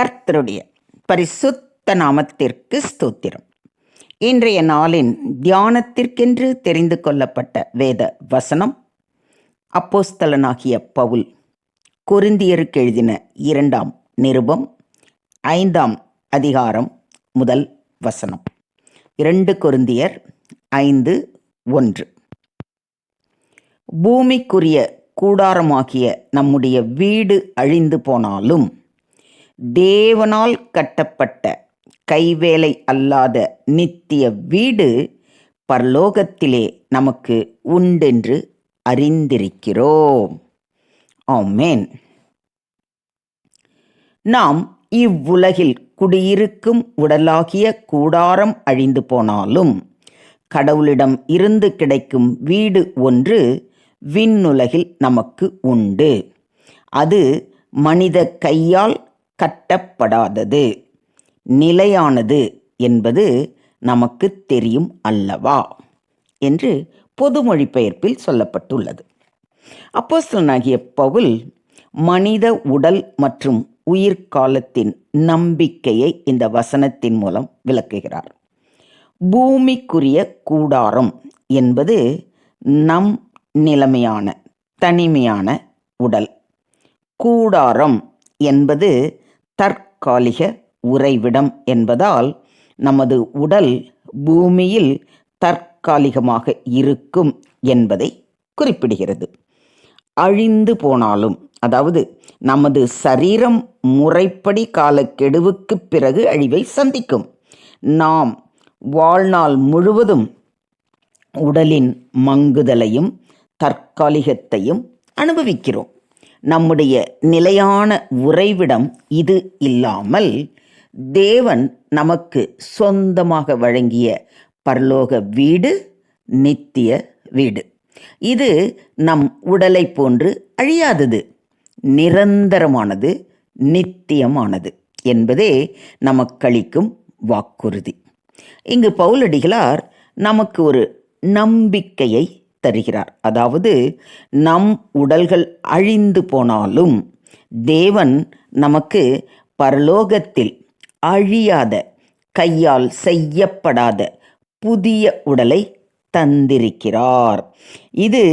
கர்த்தருடைய பரிசுத்த நாமத்திற்கு ஸ்தோத்திரம். இன்றைய நாளின் தியானத்திற்கென்று தெரிந்து கொள்ளப்பட்ட வேத வசனம் அப்போஸ்தலனாகிய பவுல் கொருந்தியருக்கு எழுதின இரண்டாம் நிருபம் ஐந்தாம் அதிகாரம் முதல் வசனம். இரண்டு கொருந்தியர் ஐந்து ஒன்று. பூமிக்குரிய கூடாரமாகிய நம்முடைய வீடு அழிந்து போனாலும் தேவனால் கட்டப்பட்ட கைவேலை அல்லாத நித்திய வீடு பரலோகத்திலே நமக்கு உண்டென்று அறிந்திருக்கிறோம். ஆமேன். நாம் இவ்வுலகில் குடியிருக்கும் உடலாகிய கூடாரம் அழிந்து போனாலும் கடவுளிடம் இருந்து கிடைக்கும் வீடு ஒன்று விண்ணுலகில் நமக்கு உண்டு. அது மனித கையால் கட்டப்படாதது. நிலையானது என்பது நமக்கு தெரியும் அல்லவா? என்று பொது மொழிபெயர்ப்பில் சொல்லப்பட்டுள்ளது. அப்போஸ்தலனாகிய பவுல் மனித உடல் மற்றும் உயிர்காலத்தின் நம்பிக்கையை இந்த வசனத்தின் மூலம் விளக்குகிறார். பூமிக்குரிய கூடாரம் என்பது நம் நிலைமையான தனிமையான உடல். கூடாரம் என்பது தற்காலிக உறைவிடம் என்பதால் நமது உடல் பூமியில் தற்காலிகமாக இருக்கும் என்பதை குறிப்பிடுகிறது. அழிந்து போனாலும் அதாவது நமது சரீரம் முறைப்படி காலக்கெடுவுக்கு பிறகு அழிவை சந்திக்கும். நாம் வாழ்நாள் முழுவதும் உடலின் மங்குதலையும் தற்காலிகத்தையும் அனுபவிக்கிறோம். நம்முடைய நிலையான உறைவிடம் இது இல்லாமல் தேவன் நமக்கு சொந்தமாக வழங்கிய பரலோக வீடு நித்திய வீடு. இது நம் உடலை போன்று அழியாதது நிரந்தரமானது நித்தியமானது என்பதே நமக்களிக்கும் வாக்குறுதி. இங்கு பவுலடிகளார் நமக்கு ஒரு நம்பிக்கையை தருகிறார். அதாவது நம் உடல்கள் அழிந்து போனாலும் தேவன் நமக்கு பரலோகத்தில் அழியாத கையால் செய்யப்படாத புதிய உடலை தந்திருக்கிறார். இது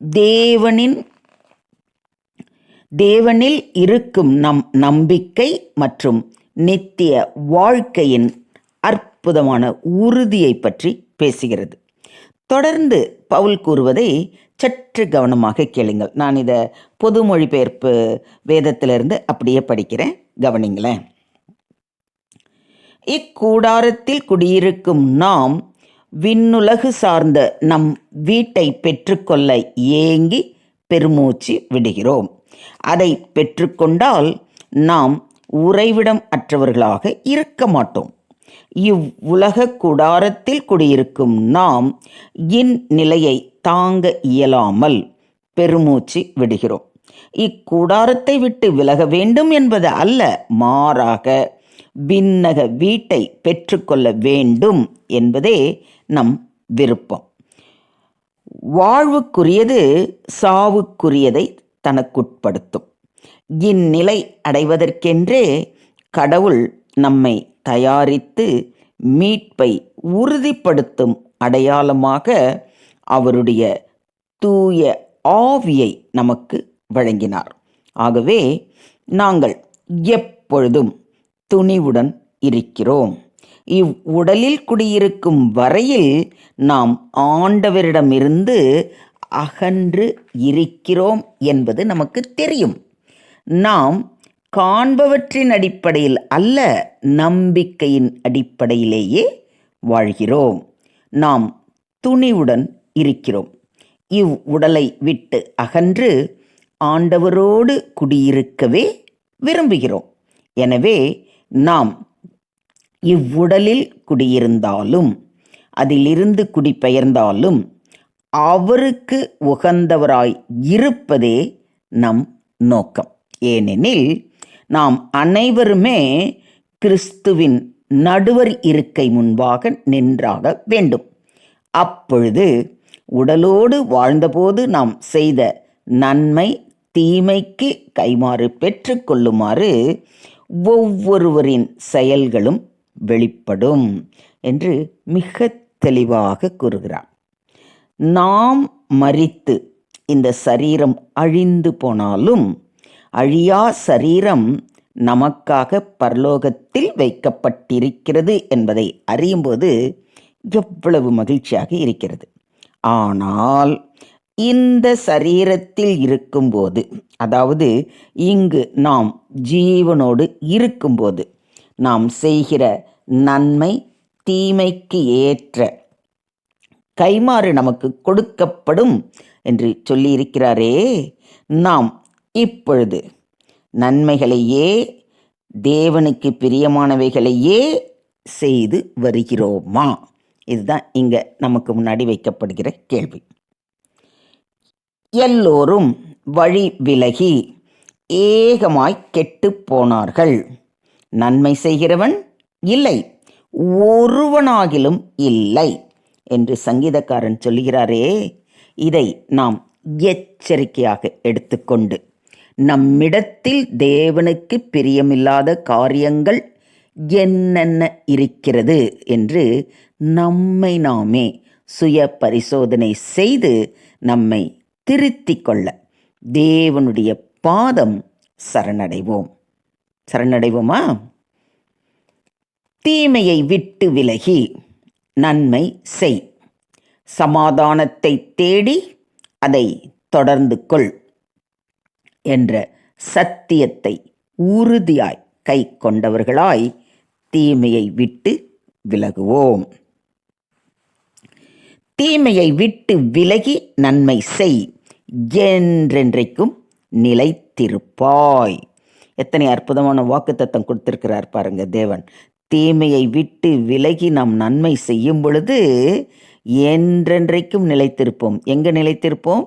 தேவனின் தேவனில் இருக்கும் நம் நம்பிக்கை மற்றும் நித்திய வாழ்க்கையின் அற்புதமான உறுதியை பற்றி பேசுகிறது. தொடர்ந்து பவுல் கூறுவதை சற்று கவனமாக கேளுங்கள். நான் இதை பொது மொழிபெயர்ப்பு வேதத்திலிருந்து அப்படியே படிக்கிறேன். கவனிங்களேன். இக்கூடாரத்தில் குடியிருக்கும் நாம் விண்ணுலகு சார்ந்த நம் வீட்டை பெற்றுக்கொள்ள ஏங்கி பெருமூச்சு விடுகிறோம். அதை பெற்றுக்கொண்டால் நாம் உறைவிடம் அற்றவர்களாக இருக்க மாட்டோம். இவ்வுலக கூடாரத்தில் குடியிருக்கும் நாம் இந்நிலையை தாங்க இயலாமல் பெருமூச்சு விடுகிறோம். இக்கூடாரத்தை விட்டு விலக வேண்டும் என்பது அல்ல மாறாக விண்ணக வீட்டை பெற்றுக்கொள்ள வேண்டும் என்பதே நம் விருப்பம். வாழ்வுக்குரியது சாவுக்குரியதை தனக்குட்படுத்தும். இந்நிலை அடைவதற்கென்றே கடவுள் நம்மை தயாரித்து மீட்பை உறுதிப்படுத்தும் அடையாளமாக அவருடைய தூய ஆவியை நமக்கு வழங்கினார். ஆகவே நாங்கள் எப்பொழுதும் துணிவுடன் இருக்கிறோம். இவ்வுடலில் குடியிருக்கும் வரையில் நாம் ஆண்டவரிடமிருந்து அகன்று இருக்கிறோம் என்பது நமக்கு தெரியும். நாம் காண்பவற்றின் அடிப்படையில் அல்ல நம்பிக்கையின் அடிப்படையிலேயே வாழ்கிறோம். நாம் துணிவுடன் இருக்கிறோம். இவ் உடலை விட்டு அகன்று ஆண்டவரோடு குடியிருக்கவே விரும்புகிறோம். எனவே நாம் இவ்வுடலில் குடியிருந்தாலும் அதிலிருந்து குடிபெயர்ந்தாலும் அவருக்கு உகந்தவராய் இருப்பதே நம் நோக்கம். ஏனெனில் நாம் அனைவருமே கிறிஸ்துவின் நடுவர் இருக்கை முன்பாக நின்றாக வேண்டும். அப்பொழுது உடலோடு வாழ்ந்தபோது நாம் செய்த நன்மை தீமைக்கு கைமாறு பெற்றுக்கொள்ளுமாறு ஒவ்வொருவரின் செயல்களும் வெளிப்படும் என்று மிக தெளிவாக கூறுகிறார். நாம் மறித்து இந்த சரீரம் அழிந்து போனாலும் அழியா சரீரம் நமக்காக பரலோகத்தில் வைக்கப்பட்டிருக்கிறது என்பதை அறியும்போது எவ்வளவு மகிழ்ச்சியாக இருக்கிறது. ஆனால் இந்த சரீரத்தில் இருக்கும்போது அதாவது இங்கு நாம் ஜீவனோடு இருக்கும்போது நாம் செய்கிற நன்மை தீமைக்கு ஏற்ற கைமாறு நமக்கு கொடுக்கப்படும் என்று சொல்லியிருக்கிறாரே நாம் இப்பொழுது நன்மைகளையே தேவனுக்கு பிரியமானவைகளையே செய்து வருகிறோமா? இதுதான் இங்கே நமக்கு முன்னாடி வைக்கப்படுகிற கேள்வி. எல்லோரும் வழி விலகி ஏகமாய் கெட்டு போனார்கள். நன்மை செய்கிறவன் இல்லை ஒருவனாகிலும் இல்லை என்று சங்கீதக்காரன் சொல்கிறாரே இதை நாம் எச்சரிக்கையாக எடுத்துக்கொண்டு நம்மிடத்தில் தேவனுக்கு பிரியமில்லாத காரியங்கள் என்னென்ன இருக்கிறது என்று நம்மை நாமே சுய பரிசோதனை செய்து நம்மை திருத்திக் கொள்ள தேவனுடைய பாதம் சரணடைவோம். சரணடைவோமா? தீமையை விட்டு விலகி நன்மை செய். சமாதானத்தை தேடி அதை தொடர்ந்து கொள். என்ற சத்தியத்தை உறுதியாய் கை கொண்டவர்களாய் தீமையை விட்டு விலகுவோம். தீமையை விட்டு விலகி நன்மை செய். என்றென்றைக்கும் நிலைத்திருப்பாய். எத்தனை அற்புதமான வாக்குத்தத்தம் கொடுத்திருக்கிறார் பாருங்க தேவன். தீமையை விட்டு விலகி நாம் நன்மை செய்யும் பொழுது என்றென்றைக்கும் நிலைத்திருப்போம். எங்கே நிலைத்திருப்போம்?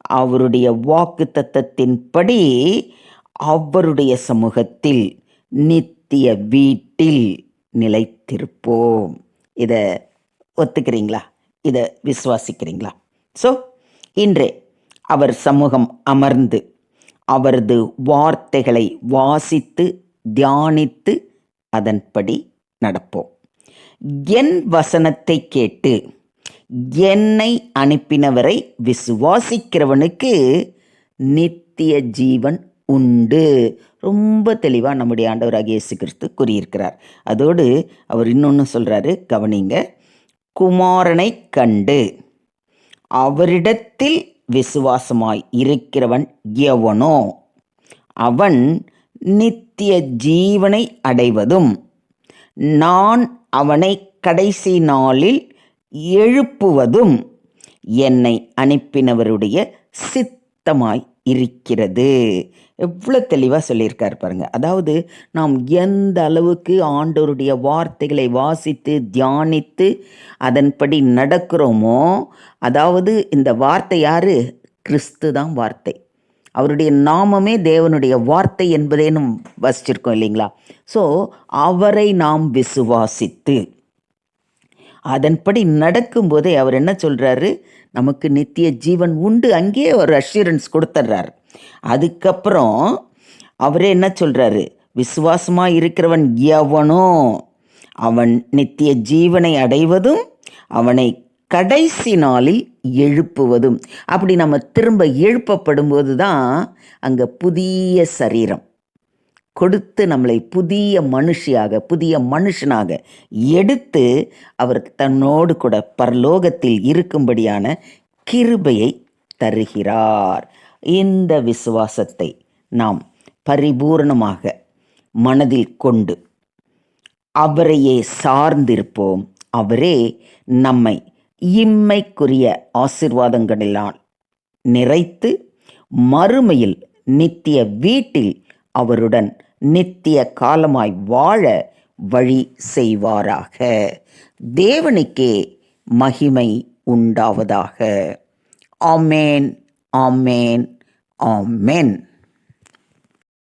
அவருடைய வாக்கு தத்தத்தின்படி அவருடைய சமூகத்தில் நித்திய வீட்டில் நிலைத்திருப்போம். இதை ஒத்துக்கிறீங்களா? இதை விசுவாசிக்கிறீங்களா? ஸோ இன்றே அவர் சமூகம் அமர்ந்து அவரது வார்த்தைகளை வாசித்து தியானித்து அதன்படி நடப்போம். என் வசனத்தை கேட்டு என்னை அனுப்பினவரை விசுவாசிக்கிறவனுக்கு நித்திய ஜீவன் உண்டு. ரொம்ப தெளிவாக நம்முடைய ஆண்டவராக இயேசு கிறிஸ்து கூறியிருக்கிறார். அதோடு அவர் இன்னொன்று சொல்கிறாரு கவனிங்க குமாரனை கண்டு அவரிடத்தில் விசுவாசமாய் இருக்கிறவன் எவனோ அவன் நித்திய ஜீவனை அடைவதும் நான் அவனை கடைசி நாளில் எழுப்புவதும் என்னை அனுப்பினவருடைய சித்தமாய் இருக்கிறது. எவ்வளோ தெளிவாக சொல்லியிருக்கார் பாருங்க. அதாவது நாம் எந்த அளவுக்கு ஆண்டவருடைய வார்த்தைகளை வாசித்து தியானித்து அதன்படி நடக்கிறோமோ அதாவது இந்த வார்த்தை யாரு? கிறிஸ்து தான் வார்த்தை. அவருடைய நாமமே தேவனுடைய வார்த்தை என்பதேனும் வசிச்சிருக்கோம் இல்லைங்களா? ஸோ அவரை நாம் விசுவாசித்து அதன்படி நடக்கும்போதே அவர் என்ன சொல்கிறாரு நமக்கு நித்திய ஜீவன் உண்டு. அங்கேயே ஒரு அஷூரன்ஸ் கொடுத்துட்றாரு அதுக்கப்புறம் அவரே என்ன சொல்கிறாரு விசுவாசமாக இருக்கிறவன் எவனோ அவன் நித்திய ஜீவனை அடைவதும் அவனை கடைசி நாளில் எழுப்புவதும். அப்படி நம்ம திரும்ப எழுப்பப்படும்போது தான் அங்கே புதிய சரீரம். கொடுத்து நம்மளை புதிய மனுஷியாக புதிய மனுஷனாக எடுத்து அவர் தன்னோடு கூட பரலோகத்தில் இருக்கும்படியான கிருபையை தருகிறார். இந்த விசுவாசத்தை நாம் பரிபூர்ணமாக மனதில் கொண்டு அவரையே சார்ந்திருப்போம். அவரே நம்மை இம்மைக்குரிய ஆசிர்வாதங்களினால் நிறைத்து மறுமையில் நித்திய வீட்டில் அவருடன் நித்திய காலமாய் வாழ வழி செய்வாராக. தேவனுக்கே மகிமை உண்டாவதாக. ஆமேன் ஆமேன் ஆமேன்.